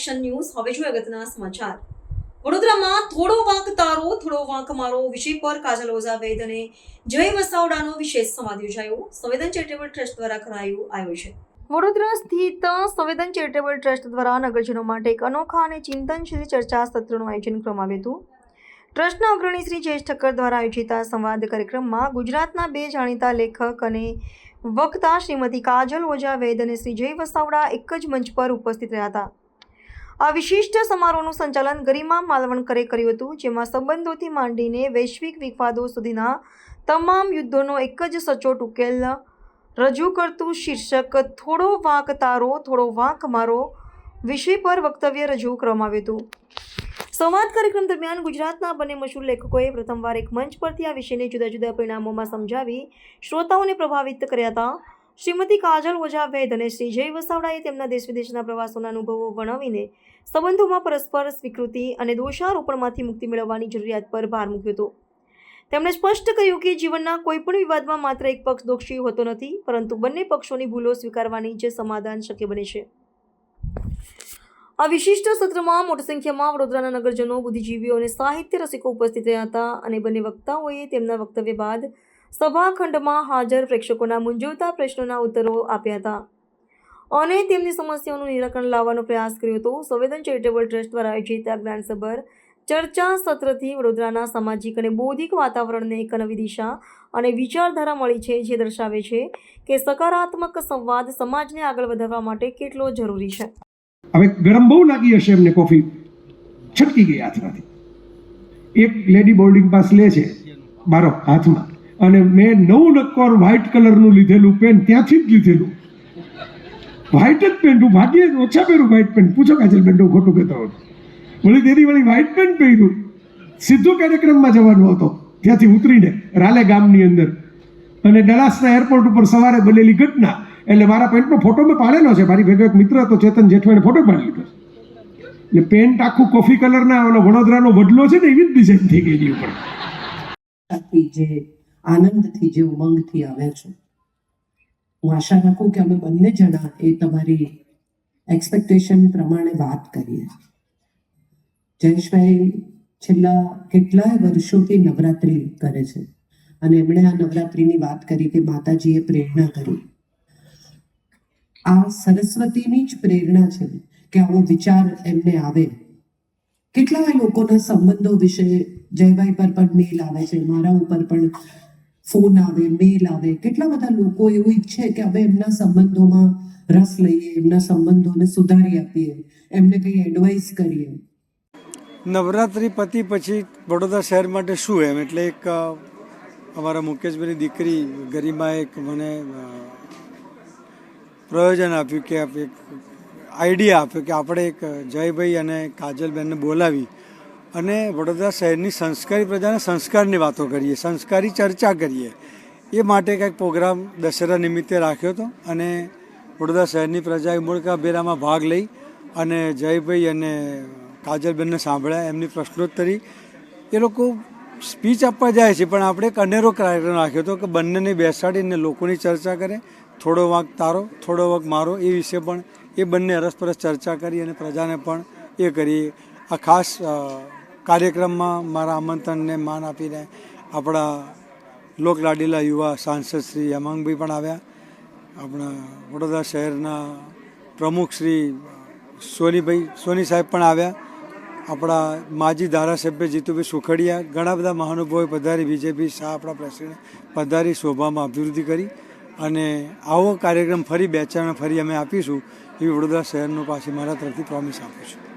Action news હવે જોઈએ અગત્યના સમાચાર. વડોદરામાં થોડો વાંક તારો, થોડો વાંક મારો વિષય પર કાજલ ઓઝા વૈદ અને જય વસાવડાનો વિશેષ સંવાદ યોજાયો. સંવેદન ચેરિટેબલ ટ્રસ્ટ દ્વારા કરાયું આયોજન. વડોદરા સ્થિત સંવેદન ચેરિટેબલ ટ્રસ્ટ દ્વારા નગરજનો માટે એક અનોખા અને ચિંતનશીલ ચર્ચા સત્રનું આયોજન કરવામાં આવ્યું હતું. ટ્રસ્ટના અગ્રણી શ્રી જયેશ ઠક્કર દ્વારા આયોજિત આ સંવાદ કાર્યક્રમમાં ગુજરાતના બે જાણીતા લેખક અને વક્તા શ્રીમતી કાજલ ઓઝા વૈદ અને શ્રી જય વસાવડા એક જ મંચ પર ઉપસ્થિત રહ્યા હતા. આ વિશિષ્ટ સમારોહનું સંચાલન ગરિમા માલવણકરે કર્યું હતું, જેમાં સંબંધોથી માંડીને વૈશ્વિક વિવાદો સુધીના તમામ યુદ્ધોનો એક જ સચોટ ઉકેલ રજૂ કરતું શીર્ષક થોડો વાંક તારો, થોડો વાંક મારો વિષય પર વક્તવ્ય રજૂ કરવામાં આવ્યું હતું. સંવાદ કાર્યક્રમ દરમિયાન ગુજરાતના બંને મશહૂર લેખકોએ પ્રથમવાર એક મંચ પરથી આ વિષયને જુદા જુદા પરિણામોમાં સમજાવી શ્રોતાઓને પ્રભાવિત કર્યા હતા. શ્રીમતી કાજલ ઓઝા વૈદ અને શ્રી જય વસાવડાએ તેમના દેશ વિદેશના પ્રવાસોના અનુભવો વર્ણવીને સંબંધોમાં પરસ્પર સ્વીકૃતિ અને દોષારોપણમાંથી મુક્તિ મેળવવાની જરૂરિયાત પર ભાર મૂક્યો હતો. તેમણે સ્પષ્ટ કહ્યું કે જીવનના કોઈપણ વિવાદમાં માત્ર એક પક્ષ દોષી હોતો નથી, પરંતુ બંને પક્ષોની ભૂલો સ્વીકારવાની જે સમાધાન શક્ય બને છે. આ વિશિષ્ટ સત્રમાં મોટી સંખ્યામાં વડોદરાના નગરજનો, બુદ્ધિજીવીઓ અને સાહિત્ય રસિકો ઉપસ્થિત રહ્યા હતા અને બંને વક્તાઓએ તેમના વક્તવ્ય બાદ સભાખંડમાં હાજર પ્રેક્ષકોના મૂંઝવતા પ્રશ્નોના ઉત્તરો આપ્યા હતા. અને તેમની સમસ્યાઓનું નિરાકરણ લાવવાનો પ્રયાસ કર્યો હતો. સંવેદન ચેરિટેબલ ટ્રસ્ટ દ્વારા આયોજિત આ જ્ઞાનસભર ચર્ચા સત્રથી વડોદરાના સામાજિક અને બૌદ્ધિક વાતાવરણને એક નવી દિશા અને વિચારધારા મળી છે, જે દર્શાવે છે કે સકારાત્મક સંવાદ સમાજને આગળ વધારવા માટે કેટલો જરૂરી છે. હવે ગરમ બહુ લાગી હશે એમને કોફી. છટકી ગઈ હાથમાંથી. એક લેડી બોર્ડિંગ પાસ લે છે. બારો હાથમાં. અને મેં નવું નક્કોર વ્હાઇટ કલરનું લીધેલું પેન ત્યાંથી જ લીધેલું. વ્હાઇટ જ પેન્ટ હું ભાગ્યે જ ઓછા પહેરું વ્હાઇટ પેન્ટ પૂછો કાજલ બેન હું ખોટું કહેતો હતો વળી તેની વળી વ્હાઇટ પેન્ટ પહેર્યું. સીધો કાર્યક્રમમાં જવાનો હતો. ત્યાંથી ઉતરીને રાલે ગામની અંદર. અને ડલાસના એરપોર્ટ ઉપર સવારે બનેલી ઘટના. એટલે મારા પેન્ટનો ફોટો મેં પાડેલો છે. મારી ભેગો એક મિત્ર હતો, ચેતન જેઠવાને ફોટો પાડી લીધો એટલે પેન્ટ આખું કોફી કલરના ઓલો વડોદરાનો વડલો છે ને, એવી જ ડિઝાઇન થઈ ગઈ ઉપર. જે આનંદથી જે ઉમંગથી આવ્યા છો. હું આશા રાખું કે અમે બંને જણા એ તમારી એક્સપેક્ટેશન પ્રમાણે વાત કરીએ. જયેશભાઈ છેલ્લા કેટલાય વર્ષોથી નવરાત્રિ કરે છે અને એમણે આ નવરાત્રિની વાત કરી કે માતાજીએ પ્રેરણા કરી. આ સરસ્વતીની જ પ્રેરણા છે કે આવો વિચાર એમને આવે. કેટલાય લોકોના સંબંધો વિશે જયભાઈ પર પણ મેલ આવે છે, મારા ઉપર પણ ફોન આવે, મેલ આવે. કેટલા બધા લોકો એવું ઈચ્છે કે હવે એમના સંબંધોમાં રસ લઈએ, એમના સંબંધોને સુધારી આપીએ, એમને કંઈ એડવાઇસ કરીએ. નવરાત્રિ પતિ પછી વડોદરા શહેર માટે શું એમ? એટલે એક અમારા મુકેશભાઈની દીકરી ગરિમા એક મને પ્રયોજન આપ્યું કે એક આઈડિયા આપ્યો કે આપણે એક જયભાઈ અને કાજલબેનને બોલાવી અને વડોદરા શહેરની સંસ્કારી પ્રજાને સંસ્કારની વાતો કરીએ, સંસ્કારી ચર્ચા કરીએ. એ માટે કંઈક પ્રોગ્રામ દશેરા નિમિત્તે રાખ્યો હતો અને વડોદરા શહેરની પ્રજાએ ઉમળકાભેરામાં ભાગ લઈ અને જયભાઈ અને કાજલબેનને સાંભળ્યા, એમની પ્રશ્નોત્તરી. એ લોકો સ્પીચ આપવા જાય છે, પણ આપણે એક અનેરો કાર્યક્રમ રાખ્યો હતો કે બંનેને બેસાડીને લોકોની ચર્ચા કરે, થોડો વાંક તારો, થોડો વાંક મારો, એ વિશે પણ એ બંને અરસપરસ ચર્ચા કરી અને પ્રજાને પણ એ કરી. આ ખાસ કાર્યક્રમમાં મારા આમંત્રણને માન આપીને આપણા લોકલાડીલા યુવા સાંસદ શ્રી હેમાંગભાઈ પણ આવ્યા. આપણા વડોદરા શહેરના પ્રમુખ શ્રી સોનીભાઈ, સોની સાહેબ પણ આવ્યા. આપણા માજી ધારાસભ્ય જીતુભાઈ સુખડિયા, ઘણા બધા મહાનુભાવોએ પધારી, બીજેપી શાહ આપણા પ્રેસિડેન્ટ પધારી, શોભામાં અભિવૃદ્ધિ કરી અને આવો કાર્યક્રમ ફરી બે ચાર ફરી અમે આપીશું એવી વડોદરા શહેરનો પાછી મારા તરફથી પ્રોમિસ આપું છું.